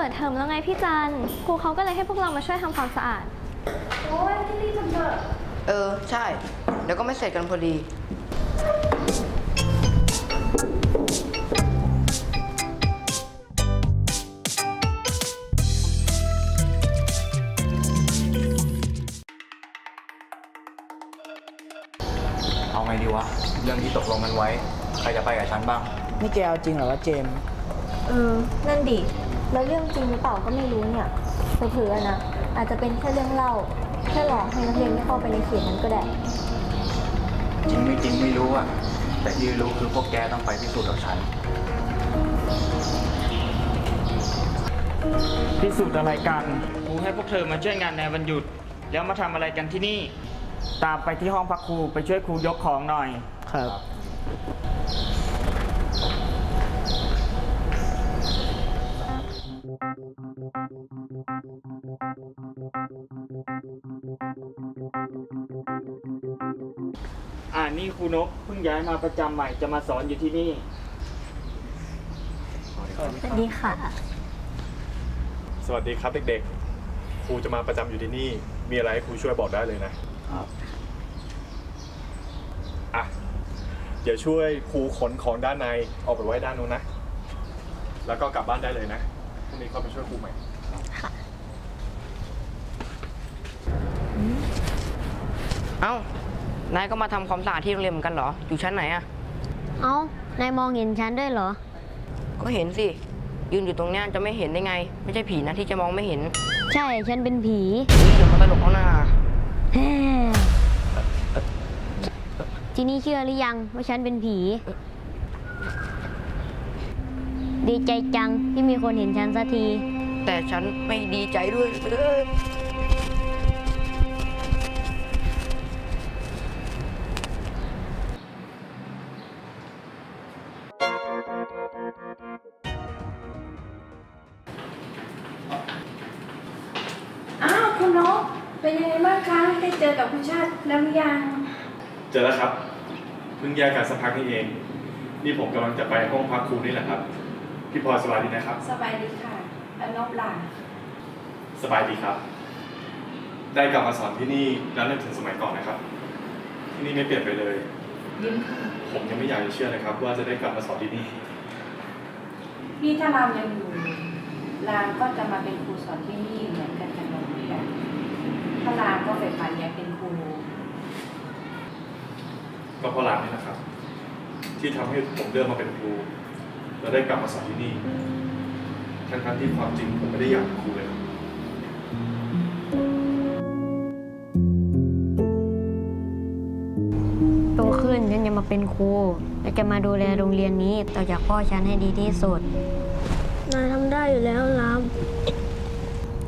ปิดเทอมแล้วไงพี่จันครูเขาก็เลยให้พวกเรามาช่วยทำความสะอาด โอ๊ยรีบๆทำเถอะเออ ใช่ เดี๋ยวก็ไม่เสร็จกันพอดี เอาไงดีวะ เรื่องที่ตกลงกันไว้ ใครจะไปกับฉันบ้าง นี่แกเอาจริงเหรอวะเจมส์เออ นั่นดิ แล้วเรื่องจริงหรือเปล่าก็ไม่รู้เนี่ยเผื่อๆนะอาจจะเป็นแค่เรื่องเล่า แค่หลอกให้นักเรียนไม่เข้าไปในเขตนั้นก็ได้ จริงไม่จริงไม่รู้อะแต่ที่รู้คือพวกแกต้องไปพิสูจน์กับฉัน พิสูจน์อะไรกัน ครูให้พวกเธอมาช่วยงานในวันหยุด แล้วมาทำอะไรกันที่นี่ ตามไปที่ห้องพักครูไปช่วยครูยกของหน่อย ครับ รูนกเพิ่งย้ายมาประจำใหม่จะมาสอนอยู่ที่นี่สวัสดีค่ะ สวัสดีครับเด็กๆ ครูจะมาประจำอยู่ที่นี่ มีอะไรให้ครูช่วยบอกได้เลยนะครับอะ เดี๋ยวช่วยครูขนของด้านในออกไปไว้ด้านนู้นนะ แล้วก็กลับบ้านได้เลยนะ พรุ่งนี้เข้าไปช่วยครูใหม่ เอ้า นายก็มาทำความสะอาดที่โรงเรียนเหมือนกันเหรอ อยู่ชั้นไหนอะเอ้า นายมองเห็นฉันด้วยเหรอ ก็เห็นสิ ยืนอยู่ตรงเนี้ยจะไม่เห็นได้ไง ไม่ใช่ผีนะที่จะมองไม่เห็นใช่ ฉันเป็นผี นี่เดี๋ยวมาตลกเอาหน้าแฮ่ทีนี้เชื่อหรือยังว่าฉันเป็นผี ดีใจจังที่มีคนเห็นฉันสักที แต่ฉันไม่ดีใจด้วยเอ้ย อ้าวคุณนกเป็นยังไงบ้างคะได้เจอกับคุณชาติแล้วหรือยัง เจอแล้วครับเพิ่งแยกกันสักพักนี้เอง นี่ผมกำลังจะไปห้องพักครูนี่แหละครับพี่พลอยสบายดีนะครับ สบายดีค่ะแล้วนกล่ะสบายดีครับ ได้กลับมาสอนที่นี่แล้วนึกถึงสมัยก่อนนะครับ ที่นี่ไม่เปลี่ยนไปเลยยิ้มค่ะ ผมยังไม่อยากจะเชื่อเลยครับ ว่าจะได้กลับมาสอนที่นี่ นี่ถ้าเรายังอยู่รามก็จะมาเป็นครูสอนที่นี่เหมือนกันกับนกนี่แหละถ้ารามก็ไปฝันอยากเป็นครู ก็เพราะร้านนี้นะครับ ที่ทำให้ผมเลือกมาเป็นครูแล้วได้กลับมาสอนที่นี่ทั้งๆที่ความจริงผมไม่ได้อยากเป็นครูเลย มาเป็นครูและจะมาดูแลโรงเรียนนี้ต่อจากพ่อฉันให้ดีที่สุด นายทำได้อยู่แล้วราม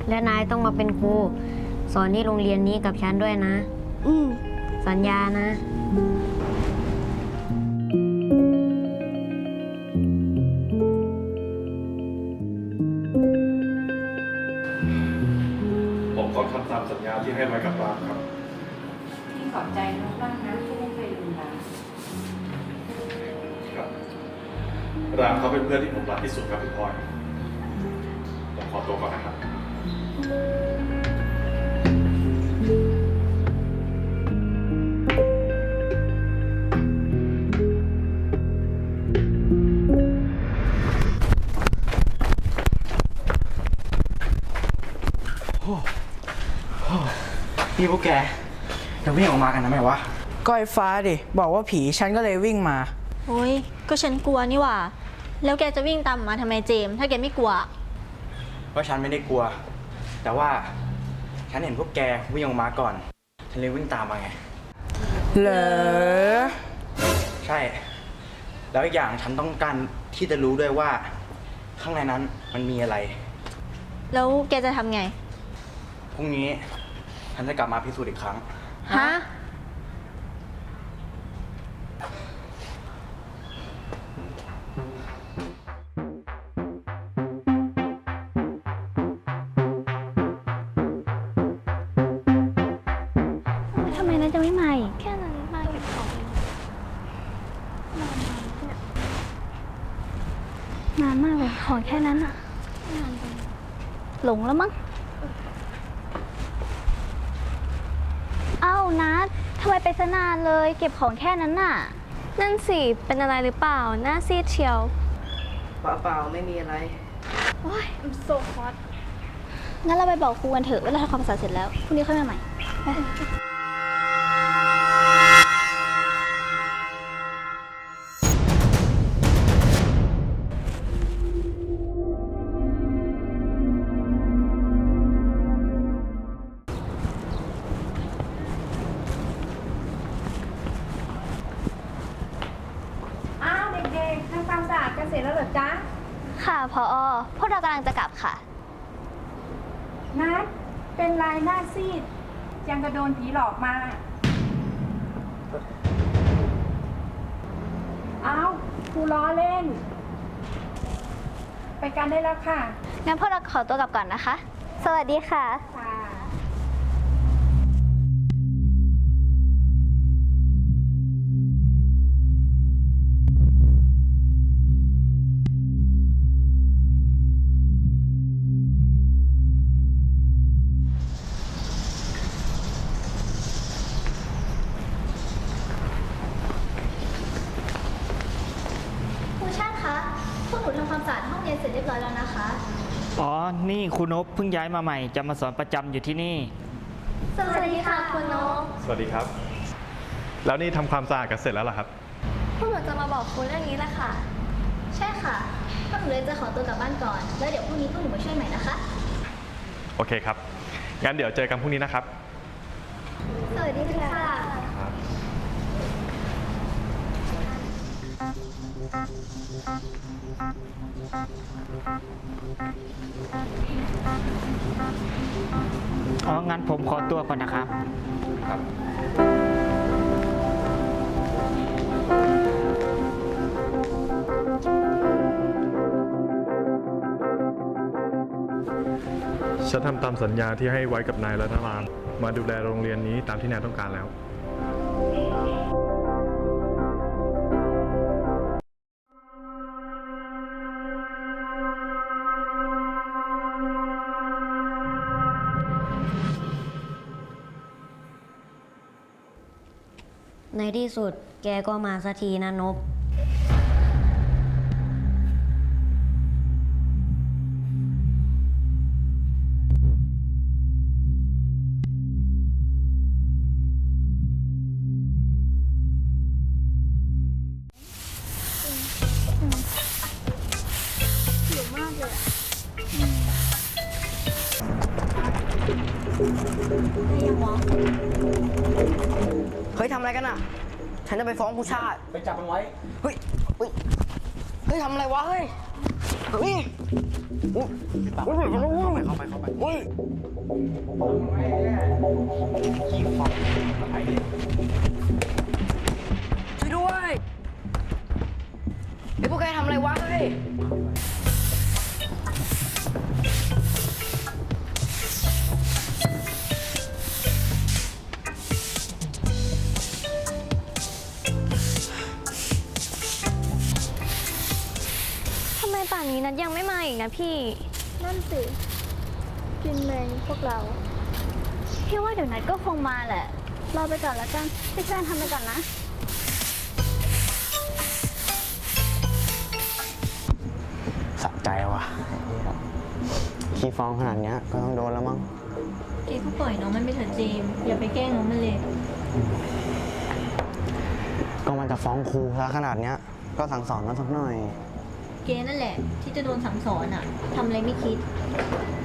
และนายต้องมาเป็นครูสอนที่โรงเรียนนี้กับฉันด้วยนะ อืมสัญญานะ ที่ผมรักที่สุดครับพี่พลอยผมขอตัวก่อนนะครับนี่พวกแกจะวิ่งออกมากันทำไมวะ ก้อยฟ้าดิ บอกว่าผีฉันก็เลยวิ่งมา โอ้ยก็ฉันกลัวนี่หว่า แล้วแกจะวิ่งตามมาทำไมเจมส์ถ้าแกไม่กลัว เพราะฉันไม่ได้กลัว แต่ว่าฉันเห็นพวกแกวิ่งออกมาก่อน ฉันเลยวิ่งตามมาไง เหรอใช่ แล้วอีกอย่างฉันต้องการที่จะรู้ด้วยว่า ข้างในนั้นมันมีอะไร แล้วแกจะทำไง พรุ่งนี้ฉันจะกลับมาพิสูจน์อีกครั้ง ฮะ ลงแล้วมั้งเอ้านัททำไมไปซะนานเลย เก็บของแค่นั้นน่ะ นั่นสิ เป็นอะไรหรือเปล่า หน้าซีดเชียว เปล่าๆไม่มีอะไร โอ้ย I'm so hot งั้นเราไปบอกครูกันเถอะว่าเราทำความสะอาดเสร็จแล้วพรุ่งนี้ค่อยมาใหม่ไป โดนผีหลอกมา เอาครูล้อเล่น ไปกันได้แล้วค่ะ งั้นพวกเราขอตัวกลับก่อนนะคะ สวัสดีค่ะ ค่ะ นี่คุณนบเพิ่งย้ายมาใหม่ จะมาสอนประจำอยู่ที่นี่ สวัสดีค่ะคุณนกสวัสดีครับ แล้วนี่ทำความสะอาดกันเสร็จแล้วเหรอครับ พวกหนูจะมาบอกครูเรื่องนี้แหละค่ะ ใช่ค่ะพวกหนูเลยจะขอตัวกลับบ้านก่อน แล้วเดี๋ยวพรุ่งนี้พวกหนูมาช่วยใหม่นะคะ โอเคครับ งั้นเดี๋ยวเจอกันพรุ่งนี้นะครับ สวัสดีค่ะ อ๋อ งั้นผมขอตัวก่อนนะครับ ครับ ฉันทำตามสัญญาที่ให้ไว้กับนายและนารามมาดูแลโรงเรียนนี้ตามที่นายต้องการแล้ว ที่สุดแกก็มาสักทีนะนบเเฮ้ยทำอะไรกันอะ ฉันจะไปฟ้องครูชาติ ไปจับมันไว้ เฮ้ย เฮ้ย เฮ้ยทำอะไรวะ เฮ้ย เฮ้ยโอ้ยเฮ้ยเข้าไปเข้าไปเข้าไปเฮ้ยช่วยด้วยไอ้พวกแกทำอะไรวะเฮ้ยานนี้นัดยังไม่มาอีกนะพี่ นั่นสิ กินเลยพวกเรา พี่ว่าเดี๋ยวนัดก็คงมาแหละ รอไปก่อนแล้วกันพี่แฟนทำไปก่อนนะ สะใจว่ะขี้ฟ้องขนาดเนี้ยก็ต้องโดนแล้วมั้งเจ๊ก็ปล่อยน้องมันไปเถอะเจมส์อย่าไปแกล้งน้องมันเลย ก็มันจะฟ้องครูซะขนาดเนี้ย ก็สั่งสอนมันสักหน่อย เกนั่นแหละ ที่จะโดนสั่งสอนอะทำอะไรไม่คิด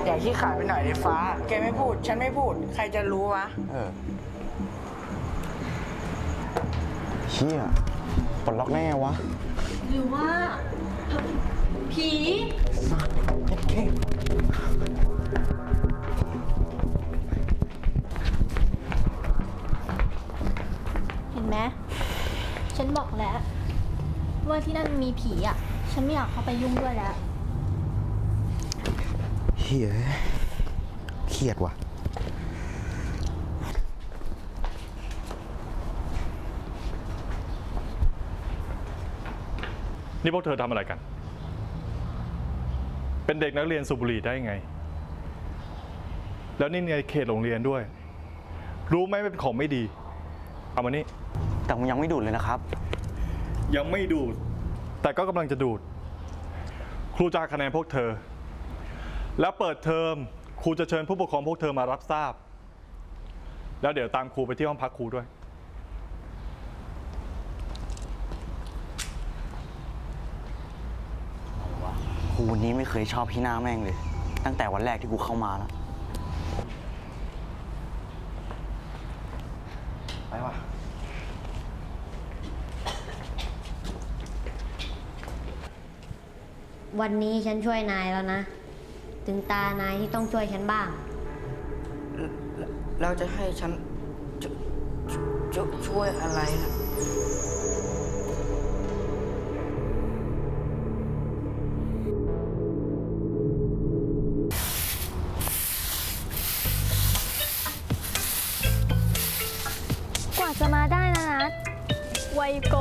อย่าขี้ขลาดไปหน่อยเลยฟ้า แกไม่พูด ฉันไม่พูด ใครจะรู้วะ เออเชี่ยปลดล็อกได้ไงวะหรือว่า ผีเห็นไหมฉันบอกแล้ว ว่าที่นั่นมีผีอะ ฉันไม่อยากเข้าไปยุ่งด้วยแล้ว เฮียเครียดว่ะ นี่พวกเธอทำอะไรกัน เป็นเด็กนักเรียนสูบบุหรี่ได้ไง แล้วนี่ในเขตโรงเรียนด้วย รู้ไหมเป็นของไม่ดี เอามานี่ แต่ผมยังไม่ดูดเลยนะครับ ยังไม่ดูด แต่ก็กำลังจะดูด ครูจะหักคะแนนพวกเธอ แล้วเปิดเทอมครูจะเชิญผู้ปกครองพวกเธอมารับทราบ แล้วเดี๋ยวตามครูไปที่ห้องพักครูด้วย ครูนี้ไม่เคยชอบพี่หน้าแม่งเลย ตั้งแต่วันแรกที่กูเข้ามาแล้ว ไปว่ะ วันนี้ฉันช่วยนายแล้วนะ ถึงตานายที่ต้องช่วยฉันบ้าง เราจะให้ฉันชชช่วยอะไรนะกว่าจะมาได้นะนัดไวโก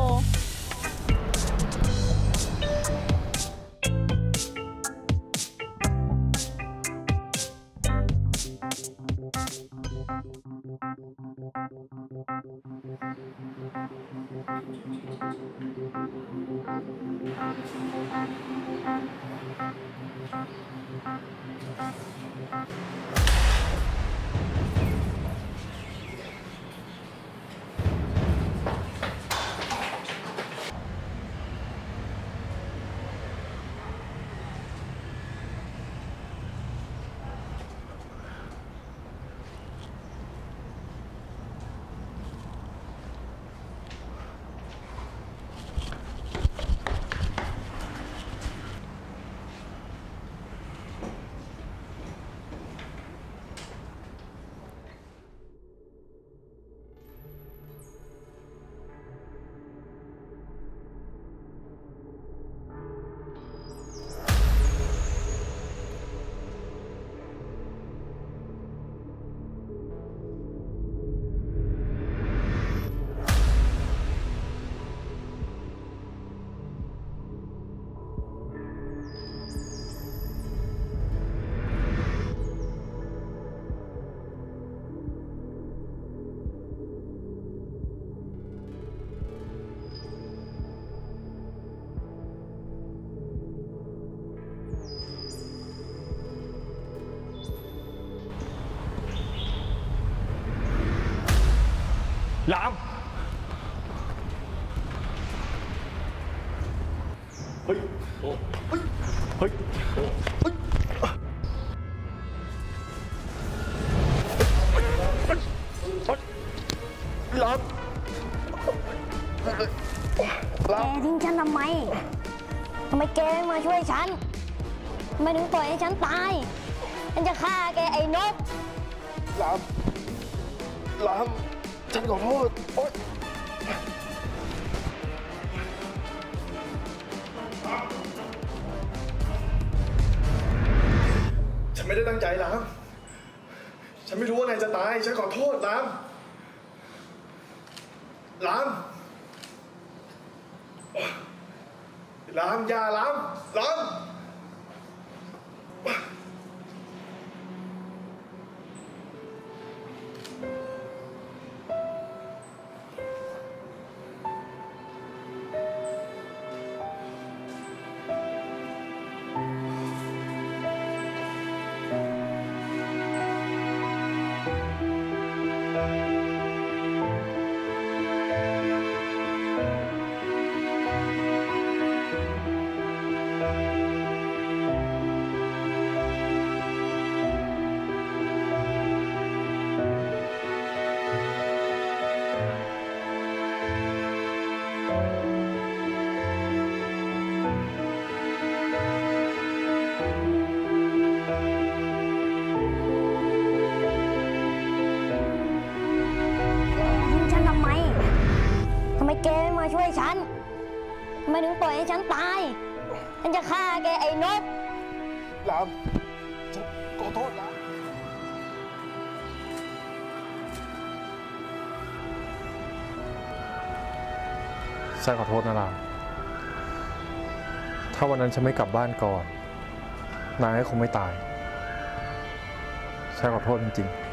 ลามเฮ้ยเฮ้ยเฮ้ยเฮ้ยลามแกทิ้งฉันทำไมทำไมแกไม่มาช่วยฉันทำไมถึงปล่อยให้ฉันตายฉันจะฆ่าแกไอ้นกลามลาม ฉันขอโทษ โอ๊ยฉันไม่ได้ตั้งใจลามฉันไม่รู้ว่านายจะตาย ฉันขอโทษลามลามลามอย่าลามลาม ฉันตาย ฉันจะฆ่าแกไอ้นก ลามฉันขอโทษลามฉันขอโทษนะลาม ถ้าวันนั้นฉันไม่กลับบ้านก่อน นายก็คงไม่ตาย ฉันขอโทษจริงๆ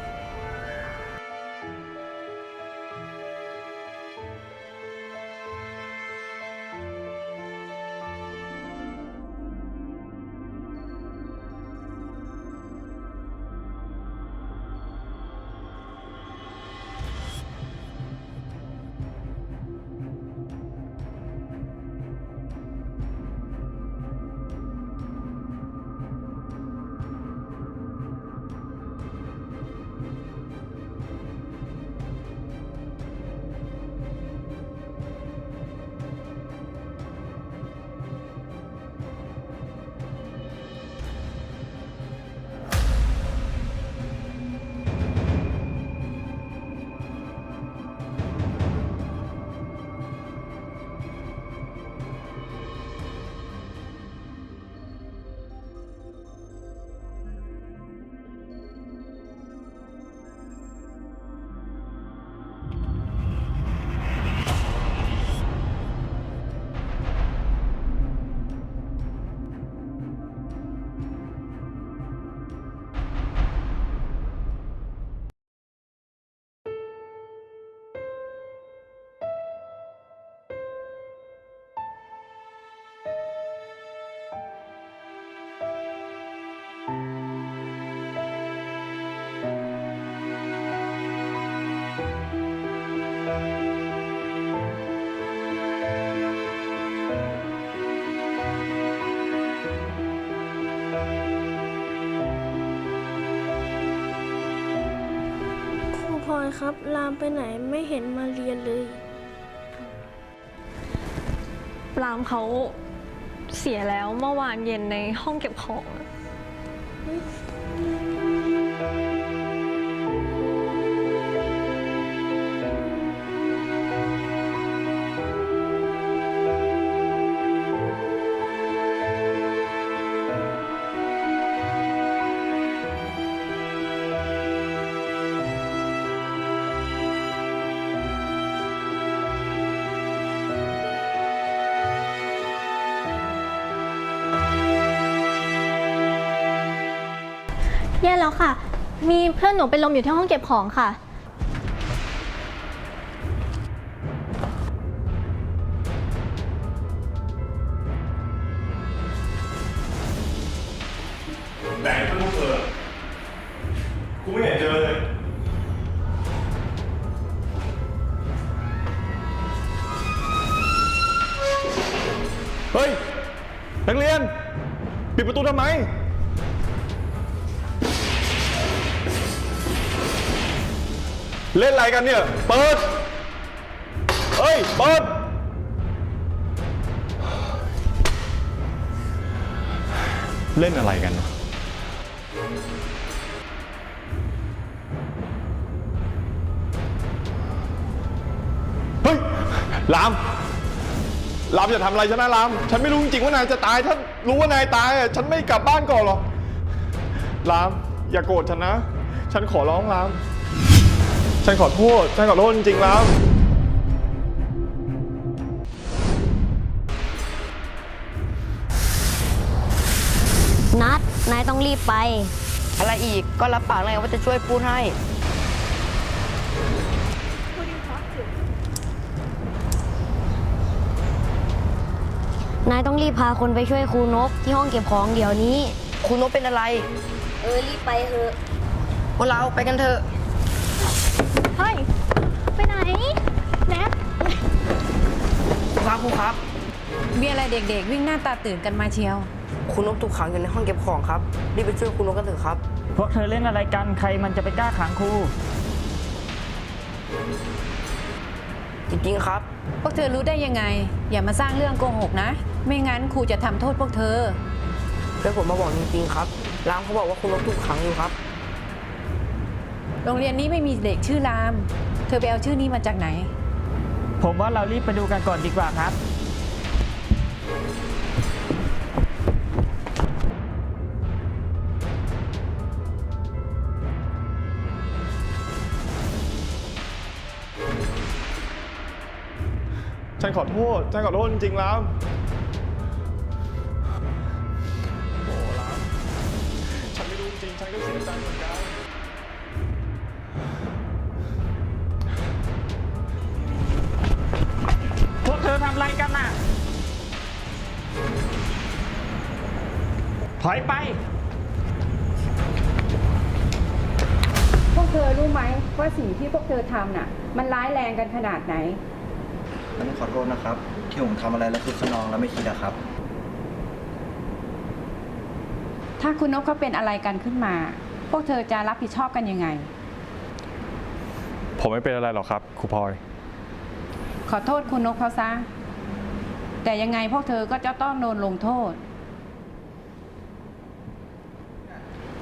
ครูพลอยครับ ลามไปไหนไม่เห็นมาเรียนเลยปลามเขาเสียแล้วเมื่อวานเย็นในห้องเก็บของแย่ พื่อนหนูเป็นลมอยู่ที่ห้องเก็บของค่ะไหนเป็นพวกเธอกูไม่เห็นเจอเลย เฮ้ย นักเรียน ปิดประตูทำไม เล่นอะไรกันเนี่ย เปิด เฮ้ย เปิด เล่นอะไรกันเฮ้ย ลาม ลามอย่าทำอะไรฉันนะลาม ฉันไม่รู้จริงๆว่านายจะตาย ถ้ารู้ว่านายตายอะฉันไม่กลับบ้านก่อนหรอก ลาม อย่าโกรธฉันนะ ฉันขอร้องลาม ฉันขอโทษ ฉันขอโทษจริงๆลามนัดนายต้องรีบไป อะไรอีกก็รับปากเลยว่าจะช่วยปูนให้ นายต้องรีบพาคนไปช่วยครูนกที่ห้องเก็บของเดี๋ยวนี้ คุณนกเป็นอะไร เออรีบไปเถอะ พวกเราไปกันเถอะ ครูครับครูครับ มีอะไรเด็กๆ วิ่งหน้าตาตื่นกันมาเชียว คุณนกถูกขังอยู่ในห้องเก็บของครับ รีบไปช่วยคุณนกกันเถอะครับ พวกเธอเล่นอะไรกันใครมันจะไปกล้าขังครู จริงๆครับ พวกเธอรู้ได้ยังไง อย่ามาสร้างเรื่องโกหกนะ ไม่งั้นครูจะทำโทษพวกเธอ เพื่อนผมมาบอกจริงๆครับรามเขาบอกว่าคุณนกถูกขังอยู่ครับ โรงเรียนนี้ไม่มีเด็กชื่อราม เธอไปเอาชื่อนี้มาจากไหน ผมว่าเรารีบไปดูกันก่อนดีกว่าครับ ฉันขอโทษ ฉันขอโทษจริงๆลามโอ้ลามฉันไม่รู้จริง ฉันก็เสียใจเหมือนกัน อทำอะไรกันน่ะ ถอยไป พวกเธอรู้ไหมว่าสิ่งที่พวกเธอทำน่ะ มันร้ายแรงกันขนาดไหน ผมขอโทษนะครับ ที่ผมทำอะไรแล้วคึกขนองแล้วไม่คิดอะครับ ถ้าคุณนกเขาเป็นอะไรกันขึ้นมา พวกเธอจะรับผิดชอบกันยังไง ผมไม่เป็นอะไรหรอกครับครูพลอย ขอโทษคุณนกเขาซะ แต่ยังไงพวกเธอก็จะต้องโดนลงโทษ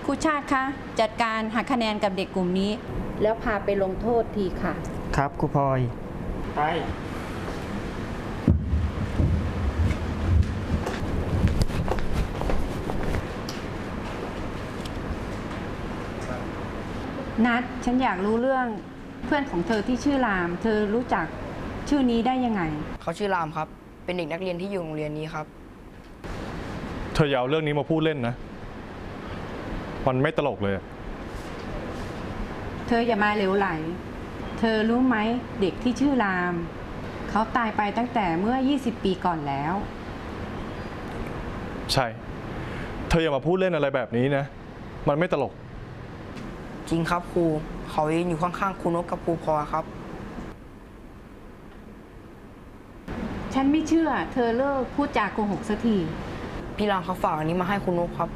ครูชาติคะจัดการหักคะแนนกับเด็กกลุ่มนี้ แล้วพาไปลงโทษทีค่ะ ครับครูพลอยไปนัดฉันอยากรู้เรื่องเพื่อนของเธอที่ชื่อราม เธอรู้จักชื่อนี้ได้ยังไง เขาชื่อรามครับ เป็นเด็กนักเรียนที่อยู่โรงเรียนนี้ครับ เธออย่าเอาเรื่องนี้มาพูดเล่นนะ มันไม่ตลกเลยอะเธออย่ามาเหลวไหล เธอรู้ไหมเด็กที่ชื่อราม เขาตายไปตั้งแต่เมื่อ 20 ปีก่อนแล้ว ใช่ เธออย่ามาพูดเล่นอะไรแบบนี้นะ มันไม่ตลก จริงครับครู เขายืนอยู่ข้างๆครูนกกับครูพลอยครับ ฉันไม่เชื่อ เธอเลิกพูดจาโกหกสักที พี่รามเขาฝากอันนี้มาให้ครูนกครับ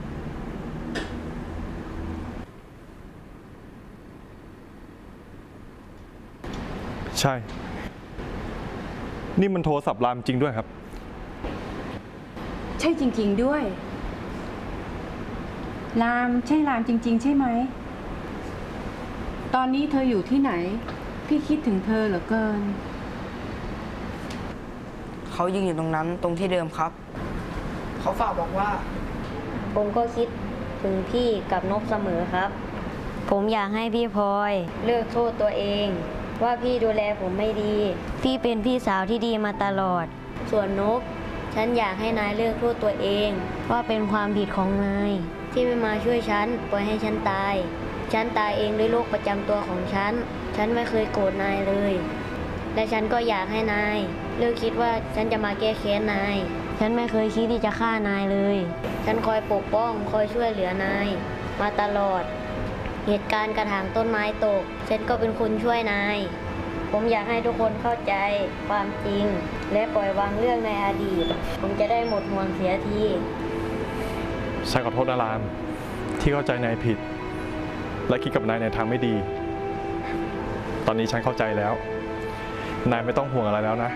ใช่ นี่มันโทรศัพท์ลามจริงด้วยครับ ใช่จริง ๆด้วยรามใช่รามจริง ๆ ใช่ไหม ตอนนี้เธออยู่ที่ไหน พี่คิดถึงเธอเหลือเกิน เขายืนอยู่ตรงนั้นตรงที่เดิมครับ เขาฝากบอกว่า ผมก็คิดถึงพี่กับนกเสมอครับ ผมอยากให้พี่พลอย เลิกโทษตัวเอง ว่าพี่ดูแลผมไม่ดี พี่เป็นพี่สาวที่ดีมาตลอด ส่วนนก ฉันอยากให้นายเลิกโทษตัวเอง ว่าเป็นความผิดของนาย ที่ไม่มาช่วยฉันปล่อยให้ฉันตาย ฉันตายเองด้วยโรคประจำตัวของฉัน ฉันไม่เคยโกรธนายเลย และฉันก็อยากให้นาย เลิกคิดว่าฉันจะมาแก้แค้นนาย ฉันไม่เคยคิดที่จะฆ่านายเลย ฉันคอยปกป้องคอยช่วยเหลือนาย มาตลอด เหตุการณ์กระถางต้นไม้ตก ฉันก็เป็นคนช่วยนาย ผมอยากให้ทุกคนเข้าใจความจริง และปล่อยวางเรื่องในอดีต ผมจะได้หมดห่วงเสียทีฉันขอโทษนะราม ที่เข้าใจนายผิด และคิดกับนายในทางไม่ดี ตอนนี้ฉันเข้าใจแล้ว นายไม่ต้องห่วงอะไรแล้วนะ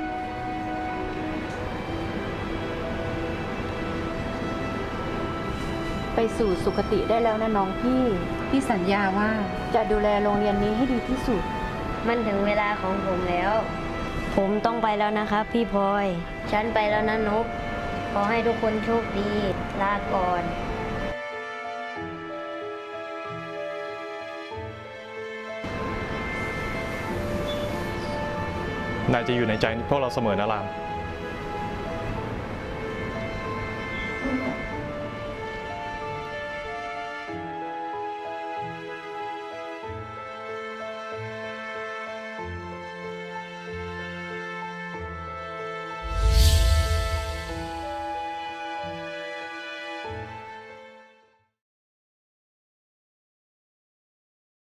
ไปสู่สุคติได้แล้วนะน้องพี่ พี่สัญญาว่าจะดูแลโรงเรียนนี้ให้ดีที่สุด มันถึงเวลาของผมแล้ว ผมต้องไปแล้วนะครับ พี่พลอย ฉันไปแล้วนะนกขอให้ทุกคนโชคดี ลาก่อนนายจะอยู่ในใจพวกเราเสมอนะราม